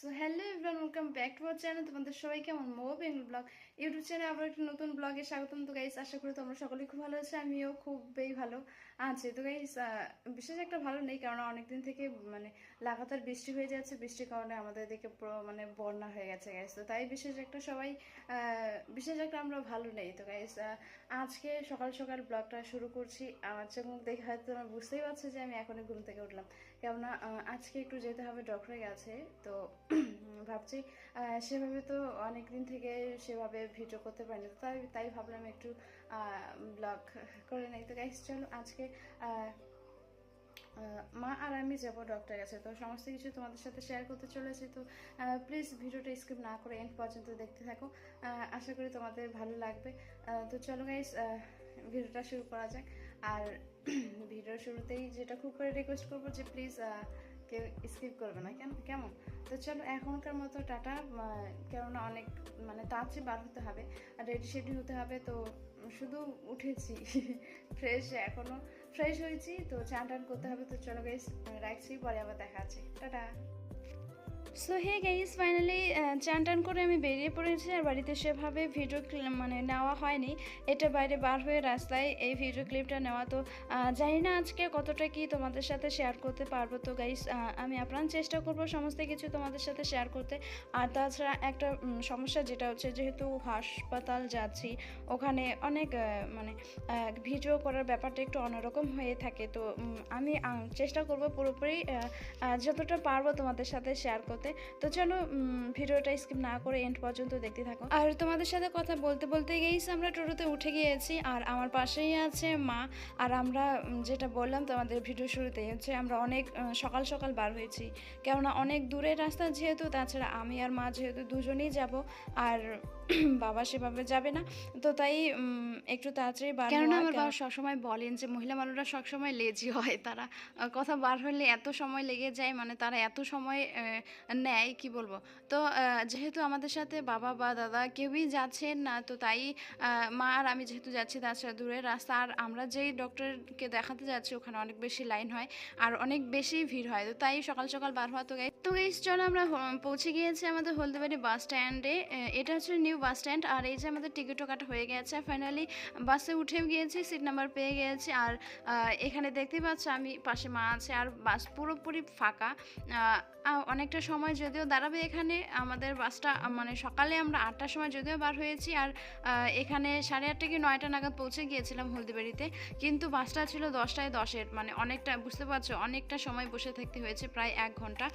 So hello everyone welcome back to our channel তোমাদের সবাই কেমন মো বেঙ্গল ব্লগ ইউটিউব চ্যানেলে আবার একটা নতুন ব্লগে স্বাগতম। তো গাইস আশা করি তোমরা সকলেই খুব ভালো আছো, আমিও খুবই ভালো। আছি তো গাইস বিশেষ একটা ভালো নেই কারণ অনেকদিন থেকে মানে লাগাতার বৃষ্টি হয়ে যাচ্ছে। বৃষ্টির কারণে আমাদের দিকে মানে বন্যা হয়ে গেছে গাইস তো তাই বিশেষ একটা সবাই বিশেষ একটা আমরা ভালো নেই। তো গাইস আজকে সকাল সকাল ব্লগটা শুরু করছি। আমার চোখ দেখে হয়তো তোমরা বুঝতেই পারছ যে আমি এখনই ঘুম থেকে উঠলাম। কেননা আজকে একটু যেতে হবে ডক্টরের কাছে তো ভাবছি সেভাবে তো অনেক দিন থেকে সেভাবে ভিডিও করতে পারিনি। তাই তাই ভাবলাম একটু ব্লগ করে নেই। তো গাইস চলো আজকে মা আর আমি যাব ডক্টর কাছে। তো সমস্ত কিছু তোমাদের সাথে শেয়ার করতে চলেছি। তো প্লিজ ভিডিওটা স্কিপ না করে এন্ড পর্যন্ত দেখতে থাকো। আশা করি তোমাদের ভালো লাগবে। তো চলো গাইস ভিডিওটা শুরু করা যাক। আর ভিডিওর শুরুতেই যেটা খুব করে রিকোয়েস্ট করব যে প্লিজ কেউ স্কিপ করবে না, কেন কেমন? তো চলো, এখনকার মতো টাটা কেননা অনেক মানে তাড়াতাড়ি বার হতে হবে, আর রেডি শেডি হতে হবে, তো শুধু উঠেছি ফ্রেশ এখনও ফ্রেশ হয়েছি, তো চান টান করতে হবে, তো চলো বেশ রাখছি, পরে আবার দেখা আছে tata! So hey guys finally চান টান করে আমি বেরিয়ে পড়েছি আর বাড়িতে সেভাবে ভিডিও ক্লিপ মানে নেওয়া হয়নি। এটা বাইরে বার হয়ে রাস্তায় এই ভিডিও ক্লিপটা নেওয়া। তো জানি না আজকে কতটা কি তোমাদের সাথে শেয়ার করতে পারব। তো গাইস আমি আপ্রাণ চেষ্টা করব সমস্ত কিছু তোমাদের সাথে শেয়ার করতে। আর তাছাড়া একটা সমস্যা যেটা হচ্ছে, যেহেতু হাসপাতাল যাচ্ছি, ওখানে অনেক মানে ভিডিও করার ব্যাপারটা একটু অন্যরকম হয়ে থাকে। তো আমি চেষ্টা করব পুরোপুরি যতটা পারব তোমাদের সাথে শেয়ার করতে। তো চলো ভিডিওটা স্কিপ না করে এন্ড পর্যন্ত দেখতে থাকো। আর তোমাদের সাথে কথা বলতে বলতে গিয়েছি আমরা টোটোতে উঠে গিয়েছি আর আমার পাশেই আছে মা। আর আমরা যেটা বললাম তোমাদের ভিডিও শুরুতেই হচ্ছে আমরা অনেক সকাল সকাল বার হয়েছি। কেননা অনেক দূরের রাস্তা যেহেতু তাছাড়া আমি আর মা যেহেতু দুজনেই যাব আর বাবা সেভাবে যাবে না। তো তাই একটু তাড়াতাড়ি বার কেননা আমার বাবা সবসময় বলেন যে মহিলা মানুষরা সবসময় লেজি হয়। তারা কথা বার হলে এত সময় লেগে যায় মানে তারা এত সময় নেয়, কি বলব? তো যেহেতু আমাদের সাথে বাবা বা দাদা কেউই যাচ্ছেন না, তো তাই মা আর আমি যেহেতু যাচ্ছি তাছাড়া দূরের রাস্তা, আর আমরা যেই ডক্টরকে দেখাতে যাচ্ছি ওখানে অনেক বেশি লাইন হয় আর অনেক বেশি ভিড় হয়। তো তাই সকাল সকাল বার হওয়া তো গাই তো গাইস চলো আমরা পৌঁছে গিয়েছি আমাদের হলদিবাড়ি বাস স্ট্যান্ডে এটা হচ্ছে নিউ বাস স্ট্যান্ড আর এই যে আমাদের টিকিটও কাটা হয়ে গেছে। ফাইনালি বাসে উঠেও গিয়েছি সিট নাম্বার পেয়ে গিয়েছি, আর এখানে দেখতেই পাচ্ছ আমি, পাশে মা আছে, আর বাস পুরোপুরি ফাঁকা। অনেকটা সময় যদিও দাঁড়াবে এখানে, আমাদের বাসটা মানে সকালে আমরা আটটার সময় যদিও বার হয়েছি আর এখানে সাড়ে আটটা কি নয়টা নাগাদ পৌঁছে গিয়েছিলাম হলদিবাড়িতে। কিন্তু বাসটা ছিল দশটায় দশের মানে অনেকটা, বুঝতে পারছ, অনেকটা সময় বসে থাকতে হয়েছে, প্রায় এক ঘণ্টা।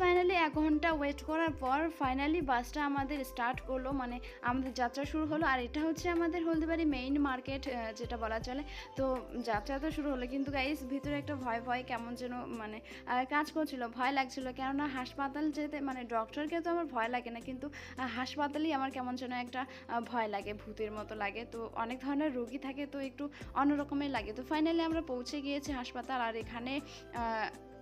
ফাইনালি এক ঘণ্টা ওয়েট করার পর ফাইনালি বাসটা আমাদের স্টার্ট করল মানে আমাদের যাত্রা শুরু হলো। আর এটা হচ্ছে আমাদের হলদিবাড়ি মেইন মার্কেট যেটা বলা চলে। তো যাত্রা তো শুরু হলো, কিন্তু গাইজ ভিতরে একটা ভয় ভয় কেমন যেন মানে কাজ করছিল, ভয় লাগছিল। কেননা হাসপাতাল যেতে মানে ডক্টরকে তো আমার ভয় লাগে না, কিন্তু হাসপাতালেই আমার কেমন যেন একটা ভয় লাগে, ভূতের মতো লাগে। তো অনেক ধরনের রোগী থাকে, তো একটু অন্যরকমের লাগে। তো ফাইনালি আমরা পৌঁছে গিয়েছি হাসপাতাল, আর এখানে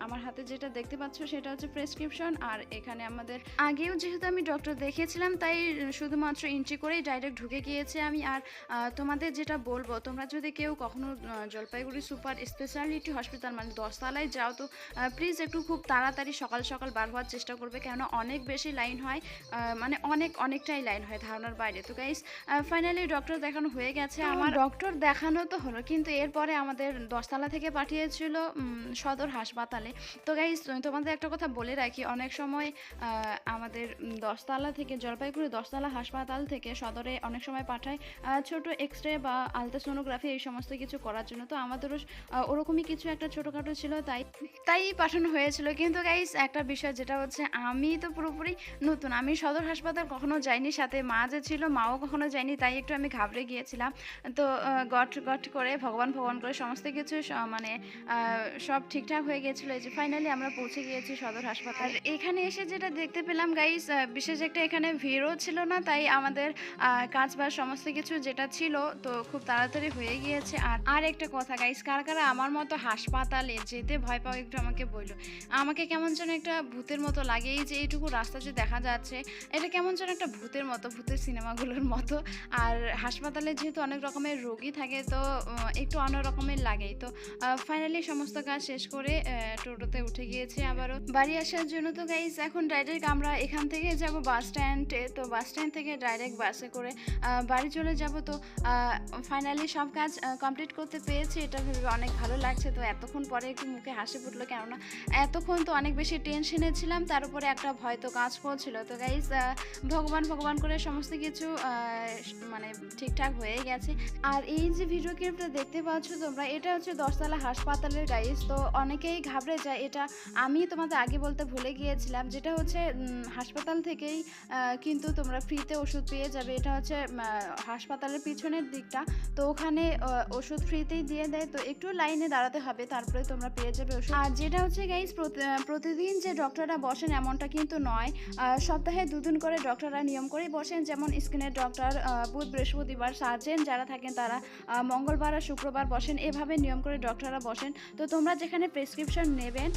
আমার হাতে যেটা দেখতে পাচ্ছ সেটা হচ্ছে প্রেসক্রিপশন আর এখানে আমাদের আগেও যেহেতু আমি ডক্টর দেখেছিলাম তাই শুধুমাত্র এন্ট্রি করেই ডাইরেক্ট ঢুকে গিয়েছে আমি। আর তোমাদের যেটা বলব তোমরা যদি কেউ কখনো জলপাইগুড়ি সুপার স্পেশালিটি হসপিটাল মানে দশতলায় যাও তো প্লিজ একটু খুব তাড়াতাড়ি সকাল সকাল বার হওয়ার চেষ্টা করবে কেন অনেক বেশি লাইন হয় মানে অনেক অনেকটাই লাইন হয় ধারণার বাইরে। তো গাইস ফাইনালি ডক্টর দেখানো হয়ে গেছে আমার। ডক্টর দেখানো তো হলো কিন্তু এরপরে আমাদের দশতলা থেকে পাঠিয়েছিল সদর হাসপাতালে। তো গাইস তোমাদের একটা কথা বলে রাখি, অনেক সময় আমাদের দশতলা থেকে, জলপাইগুড়ি দশতলা হাসপাতাল থেকে সদরে অনেক সময় পাঠায় ছোট এক্স রে বা আলট্রাসোনোগ্রাফি এই সমস্ত কিছু করার জন্য। তো আমাদেরও ওরকমই কিছু একটা ছোটোখাটো ছিল, তাই তাই পাঠানো হয়েছিল। কিন্তু গাইস একটা বিষয় যেটা হচ্ছে, আমি তো পুরোপুরি নতুন, আমি সদর হাসপাতাল কখনো যাইনি, সাথে মা যে ছিল, মাও কখনো যায়নি, তাই একটু আমি ঘাবড়ে গিয়েছিলাম। তো গট গট করে, ভগবান ভগবান করে সমস্ত কিছু মানে সব ঠিকঠাক হয়ে এই যে ফাইনালি আমরা পৌঁছে গিয়েছি সদর হাসপাতাল। এখানে এসে যেটা দেখতে পেলাম গাইস বিশেষ একটা এখানে ভিড়ও ছিল না, তাই আমাদের কাজ বা সমস্ত কিছু যেটা ছিল, তো খুব তাড়াতাড়ি হয়ে গিয়েছে। আর আর একটা কথা গাইস কারা কারা আমার মতো হাসপাতালে যেতে ভয় পাও, একটু আমাকে বলল আমাকে কেমন যেন একটা ভূতের মতো লাগে, এই যে এইটুকু রাস্তা যে দেখা যাচ্ছে, এটা কেমন যেন একটা ভূতের মতো, ভূতের সিনেমাগুলোর মতো। আর হাসপাতালে যেহেতু অনেক রকমের রোগী থাকে, তো একটু অন্য রকমের লাগেই। তো ফাইনালি সমস্ত কাজ শেষ করে টোটোতে উঠে গিয়েছে আবারও। বাড়ি আসার জন্য তো গাইস এখন ডাইরেক্ট আমরা এখান থেকে যাব বাস স্ট্যান্ডে তো বাস স্ট্যান্ড থেকে ডাইরেক্ট বাসে করে বাড়ি চলে যাব। তো ফাইনালি সব কাজ কমপ্লিট করতে পেরেছি। এটা ভেবে অনেক ভালো লাগছে। তো এতক্ষণ পরে একটু মুখে হাসি ফুটলো কেননা এতক্ষণ তো অনেক বেশি টেনশনে ছিলাম। তার উপরে একটা ভয় তো কাজ করছিল। তো গাইস ভগবান ভগবান করে সমস্ত কিছু মানে ঠিকঠাক হয়ে গেছে। আর এই যে ভিডিও ক্লিপটা দেখতে পাচ্ছ তোমরা, এটা হচ্ছে দশতলা হাসপাতালের গাইজ তো অনেকেই ঘাবড়ে যায় এটা আমি তোমাদের আগে বলতে ভুলে গিয়েছিলাম, যেটা হচ্ছে হাসপাতাল থেকেই কিন্তু তোমরা ফ্রিতে ওষুধ পেয়ে যাবে। এটা হচ্ছে হাসপাতালের পিছনের দিকটা। তো ওখানে ওষুধ ফ্রিতেই দিয়ে দেয়। তো একটু লাইনে দাঁড়াতে হবে, তারপরে তোমরা পেয়ে যাবে ওষুধ। আর যেটা হচ্ছে গাইস প্রতিদিন যে ডক্টররা বসেন, এমনটা কিন্তু নয়। সপ্তাহে দুদিন করে ডক্টররা নিয়ম করেই বসেন। যেমন স্কিনের ডক্টর বুধ, বৃহস্পতিবার সার্জেন যারা থাকেন, তারা মঙ্গলবার আর শুক্রবার বসেন। এভাবে নিয়ম করে ডক্টররা বসেন। তো তোমরা যেখানে প্রেসক্রিপশন নেবেন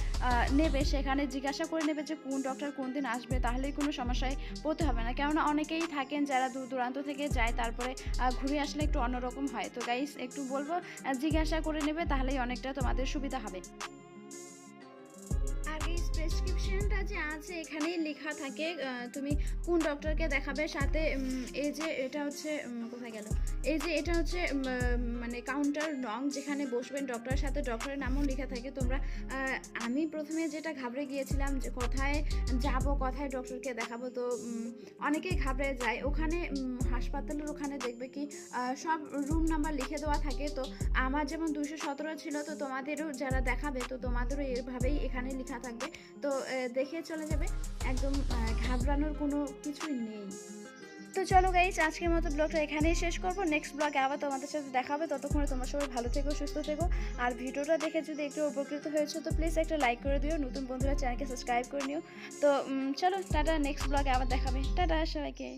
নেবে, সেখানে জিজ্ঞাসা করে নেবে যে কোন ডক্টর কোন দিন আসবে, তাহলেই কোনো সমস্যায় পড়তে হবে না। কেননা অনেকেই থাকেন যারা দূর দূরান্ত থেকে যায়, তারপরে ঘুরে আসলে একটু অন্যরকম হয়। তো গাইস একটু বলব জিজ্ঞাসা করে নেবে, তাহলেই অনেকটা তোমাদের সুবিধা হবে। আর এই প্রেসক্রিপশনটা যে আছে, এখানেই লেখা থাকে তুমি কোন ডক্টরকে দেখাবে, সাথে এই যে এটা হচ্ছে কোথায় গেল? এই যে এটা হচ্ছে মানে কাউন্টার নং যেখানে বসবেন ডক্টরের সাথে ডক্টরের নামও লেখা থাকে। তোমরা আমি প্রথমে যেটা ঘাবড়ে গিয়েছিলাম যে কোথায় যাব, কোথায় ডক্টরকে দেখাবো, তো অনেকেই ঘাবড়ে যায়। ওখানে হাসপাতালের ওখানে দেখবে কি সব রুম নাম্বার লিখে দেওয়া থাকে। তো আমার যেমন দুশো সতেরো ছিল, তো তোমাদেরও যারা দেখাবে, তো তোমাদেরও এভাবেই এখানে লেখা থাকবে। তো দেখে চলে যাবে। একদম ঘাবড়ানোর কোনো কিছুই নেই। তো চলো গাইজ আজকের মতো ব্লগটা এখানেই শেষ করব। নেক্সট ব্লগে আবার তোমাদের সাথে দেখা হবে। ততক্ষণে তোমার সবাই ভালো থেকো, সুস্থ থেকো। আর ভিডিওটা দেখে যদি একটু উপকৃত হয়েছো, তো প্লিজ একটা লাইক করে দিও। নতুন বন্ধুরা চ্যানেলকে সাবস্ক্রাইব করে নিও। তো চলো, টাটা নেক্সট ব্লগে আবার দেখাবে। টাটা সবাইকে।